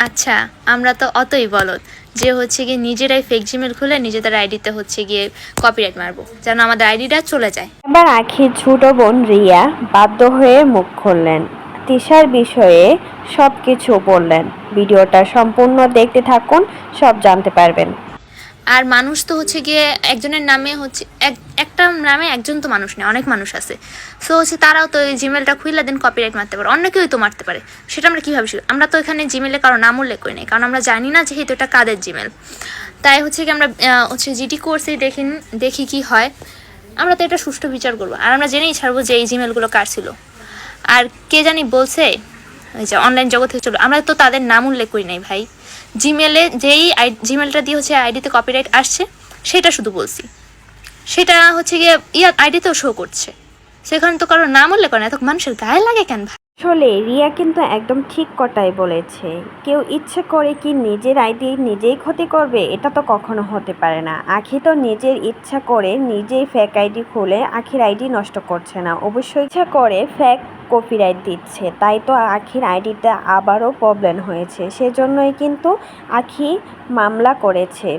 আচ্ছা আমরা তো অতই বলদ। যে হচ্ছে গিয়ে নিজেরাই ফেক জিমেল খুলে নিজেদের আইডিতে হচ্ছে গিয়ে কপিরাইট মারবো যেন আমাদের আইডিটা চলে যায়। এবার আখির ছোট বোন রিয়া বাধ্য হয়ে মুখ খুললেন। তিশার বিষয়ে সব কিছু বললেন। ভিডিওটা সম্পূর্ণ দেখতে থাকুন সব জানতে পারবেন। আর মানুষ তো হচ্ছে গিয়ে একজনের নামে হচ্ছে এক একটা নামে একজন তো মানুষ নেই, অনেক মানুষ আছে। সো হচ্ছে তারাও তো এই জিমেলটা খুললে দেন কপিরাইট মারতে পারে অন্য কেউই তো মারতে পারে। সেটা আমরা কীভাবে শিখব? আমরা তো এখানে জিমেলে কারও নাম উল্লেখ করি নাই, কারণ আমরা জানি না যেহেতু এটা কাদের জিমেল তাই হচ্ছে কি আমরা হচ্ছে জিটি কোর্সে দেখি দেখি কি হয়। আমরা তো এটা সুষ্ঠু বিচার করব, আর আমরা জেনেই ছাড়বো যে এই জিমেলগুলো কার ছিল। আর কে জানি বলছে ওই যে অনলাইন জগৎ থেকে চলো, আমরা তো তাদের নাম উল্লেখ করি নাই ভাই। জিমেলে যেই আই জিমেলটা দিয়ে হচ্ছে আইডিতে কপিরাইট আসছে, সেটা শুধু বলছি। সেটা হচ্ছে গিয়ে ইয়া আইডিতেও শো করছে। সেখানে তো কারোর নাম উল্লেখ করে এত মানুষের গায়ে লাগে কেন ভাই? আসলে রিয়া কিন্তু একদম ঠিক কথাই বলেছে। কেউ ইচ্ছে করে কি নিজের আইডি নিজেই ক্ষতি করবে, এটা তো কখনো হতে পারে না। আখি তো নিজের ইচ্ছা করে নিজেই ফেক আইডি খুলে আখির আইডি নষ্ট করছে না। অবশ্যই ইচ্ছা করে ফেক কপিরাইট দিচ্ছে, তাই তো আখির আইডিতে আবারও প্রবলেম হয়েছে। সেজন্যই কিন্তু আখি মামলা করেছে।